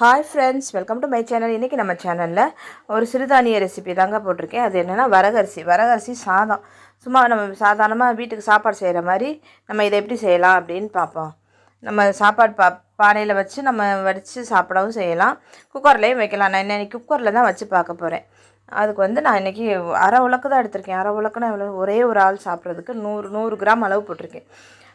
Hi friends welcome to my channel இன்றைக்கி நம்ம சேனலில் ஒரு சிறுதானிய ரெசிபி தாங்க போட்டிருக்கேன். அது என்னென்னா வரகரிசி. வரகரிசி சாதம். சும்மா நம்ம சாதாரணமாக வீட்டுக்கு சாப்பாடு செய்கிற மாதிரி நம்ம இதை எப்படி செய்யலாம் அப்படின்னு பார்ப்போம். நம்ம சாப்பாடு பா பானையில் வச்சு நம்ம வடித்து சாப்பிடவும் செய்யலாம். குக்கர்லேயும் வைக்கலாம். நான் இன்னைக்கு குக்கரில் தான் வச்சு பார்க்க போகிறேன் அதுக்கு வந்து நான் இன்றைக்கி அரை உலக்கு தான் எடுத்திருக்கேன். அரை உலக்குனா எவ்வளோ ஒரே ஒரு ஆள் சாப்பிட்றதுக்கு நூறு நூறு கிராம் அளவு போட்டிருக்கேன்.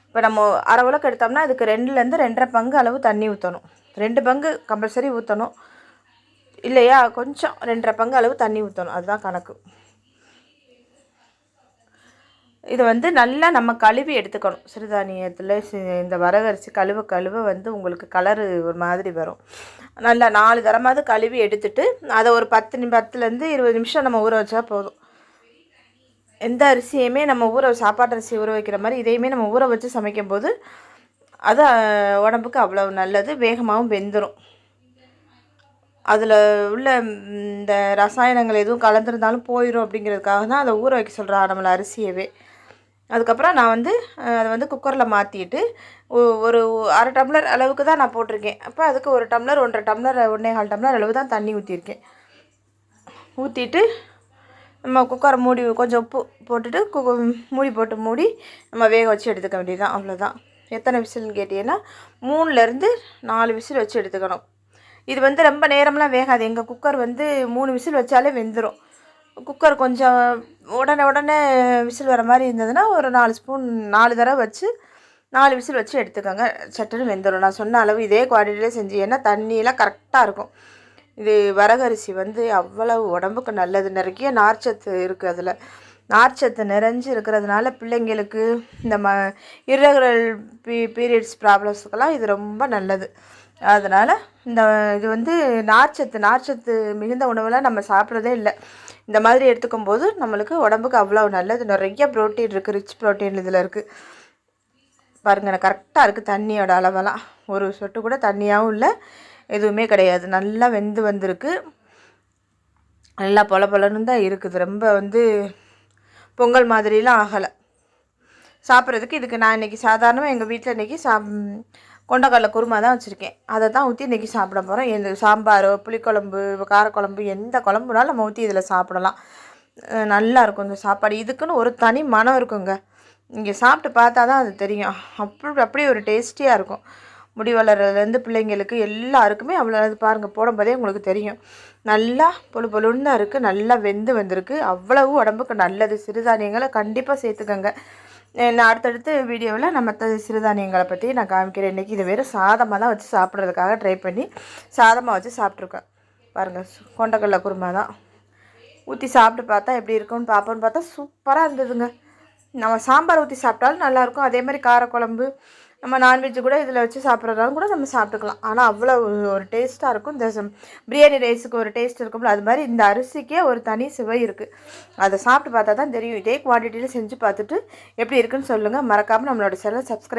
இப்போ நம்ம அரை உலக்கு எடுத்தோம்னா அதுக்கு ரெண்டுலேருந்து ரெண்டரை பங்கு அளவு தண்ணி ஊற்றணும் ரெண்டு பங்கு கம்பல்சரி ஊற்றணும் இல்லையா? கொஞ்சம் ரெண்டரை பங்கு அளவு தண்ணி ஊற்றணும் அதுதான் கணக்கு. இதை வந்து நல்லா நம்ம கழுவி எடுத்துக்கணும். சிறுதானியத்தில் இந்த வரகரிசி கழுவ கழுவ வந்து உங்களுக்கு கலரு ஒரு மாதிரி வரும். நல்லா நாலு தரமாவது கழுவி எடுத்துட்டு அதை ஒரு பத்து நி பத்துலேருந்து இருபது நிமிஷம் நம்ம ஊற வச்சா போதும். எந்த அரிசியுமே நம்ம ஊற சாப்பாட்டு அரிசி ஊற வைக்கிற மாதிரி இதையுமே நம்ம ஊற வச்சு சமைக்கும் போது அது உடம்புக்கு அவ்வளோ நல்லது வேகமாகவும் வெந்துடும் அதில் உள்ள இந்த ரசாயனங்கள் எதுவும் கலந்துருந்தாலும் போயிடும் அப்படிங்கிறதுக்காக தான் அதை ஊற வைக்க சொல்கிறா நம்மளை அரிசியவே. அதுக்கப்புறம் நான் வந்து அதை வந்து குக்கரில் மாற்றிட்டு ஒரு அரை டம்ளர் அளவுக்கு தான் நான் போட்டிருக்கேன். அப்போ அதுக்கு ஒரு டம்ளர் ஒன்றரை டம்ளர் ஒன்றே கால் டம்ளர் அளவு தான் தண்ணி ஊற்றிருக்கேன் ஊற்றிட்டு நம்ம குக்கரை மூடி கொஞ்சம் உப்பு போட்டுட்டு கு மூடி போட்டு மூடி நம்ம வேக வச்சு எடுத்துக்க வேண்டியதுதான். அவ்வளோதான் எத்தனை விசில்னு கேட்டிங்கன்னா மூணுலேருந்து நாலு விசில் வச்சு எடுத்துக்கணும். இது வந்து ரொம்ப நேரம்லாம் வேகாது. எங்கள் குக்கர் வந்து மூணு விசில் வச்சாலே வெந்துடும் குக்கர் கொஞ்சம் உடனே உடனே விசில் வர மாதிரி இருந்ததுன்னா ஒரு நாலு ஸ்பூன் நாலு தடவை வச்சு நாலு விசில் வச்சு எடுத்துக்கோங்க. சட்டுன்னு வெந்துடும் நான் சொன்ன அளவு இதே குவாடிட்டிலே செஞ்சு ஏன்னா தண்ணியெல்லாம் கரெக்டாக இருக்கும். இது வரகரிசி வந்து அவ்வளவு உடம்புக்கு நல்லது. நிறைய நார்ச்சத்து இருக்குது அதில். நார்ச்சத்து நிறைஞ்சு இருக்கிறதுனால பிள்ளைங்களுக்கு இந்த ம இரகுரல் பீ பீரியட்ஸ் ப்ராப்ளம்ஸுக்கெல்லாம் இது ரொம்ப நல்லது. அதனால் இந்த இது வந்து நார்ச்சத்து நார்ச்சத்து மிகுந்த உணவெல்லாம் நம்ம சாப்பிட்றதே இல்லை. இந்த மாதிரி எடுத்துக்கும் போது நம்மளுக்கு உடம்புக்கு அவ்வளோ நல்லது. நிறைய ப்ரோட்டீன் இருக்குது ரிச் ப்ரோட்டீன் இதில் இருக்குது பாருங்க எனக்கு கரெக்டாக இருக்குது தண்ணியோட அளவெல்லாம். ஒரு சொட்டு கூட தண்ணியாகவும் இல்லை. எதுவுமே கிடையாது. நல்லா வெந்து வந்திருக்கு. நல்லா பொல பொலன்னு தான் இருக்குது. ரொம்ப வந்து பொங்கல் மாதிரிலாம் ஆகலை. சாப்பிட்றதுக்கு இதுக்கு நான் இன்றைக்கி சாதாரணமாக எங்கள் வீட்டில் இன்றைக்கி சா கொண்டக்கடலை குருமா தான் வச்சுருக்கேன். அதை தான் ஊற்றி இன்றைக்கி சாப்பிட போகிறோம் எந்த சாம்பாரோ புளிக்குழம்பு காரக்குழம்பு எந்த குழம்புனாலும் நம்ம ஊற்றி இதில் சாப்பிடலாம். நல்லாயிருக்கும் நல்லா இருக்கும் இந்த சாப்பாடு. இதுக்குன்னு ஒரு தனி மனம் இருக்குங்க. இங்கே சாப்பிட்டு பார்த்தா தான் அது தெரியும். அப்படி அப்படியே ஒரு டேஸ்டியாக இருக்கும். முடி வளர்றதுலேருந்து பிள்ளைங்களுக்கு எல்லாருக்குமே அவ்வளோ அது பாருங்கள் போடும்போதே உங்களுக்கு தெரியும். நல்லா பொழு பொழுன்னு தான் இருக்குது நல்லா வெந்து வந்திருக்கு. அவ்வளவு உடம்புக்கு நல்லது. சிறுதானியங்களை கண்டிப்பாக சேர்த்துக்கோங்க. நான் அடுத்தடுத்து வீடியோவில் நம்ம மற்ற சிறுதானியங்களை பற்றி நான் காமிக்கிறேன். இன்றைக்கி இது வேறு சாதமாக தான் வச்சு சாப்பிட்றதுக்காக ட்ரை பண்ணி சாதமாக வச்சு சாப்பிட்ருக்கேன். பாருங்கள் கொண்டக்கடலை குருமா தான். ஊற்றி சாப்பிட்டு பார்த்தா எப்படி இருக்கும்னு பார்ப்போன்னு பார்த்தா சூப்பராக இருந்ததுங்க. நம்ம சாம்பார் ஊற்றி சாப்பிட்டாலும் நல்லாயிருக்கும் அதே மாதிரி காரக்குழம்பு நம்ம நான்வெஜ் கூட இதில் வச்சு சாப்பிட்றதாலும் கூட நம்ம சாப்பிட்டுக்கலாம். ஆனால் அவ்வளோ ஒரு டேஸ்ட்டாக இருக்கும். இந்த பிரியாணி ரைஸுக்கு ஒரு டேஸ்ட் இருக்கும்ல அது மாதிரி இந்த அரிசிக்கே ஒரு தனி சுவை இருக்குது அதை சாப்பிட்டு பார்த்தா தான் தெரியும். இதே குவான்டிட்டியில் செஞ்சு பார்த்துட்டு எப்படி இருக்குன்னு சொல்லுங்கள் மறக்காமல் நம்மளோட சேனல் சப்ஸ்கிரைப்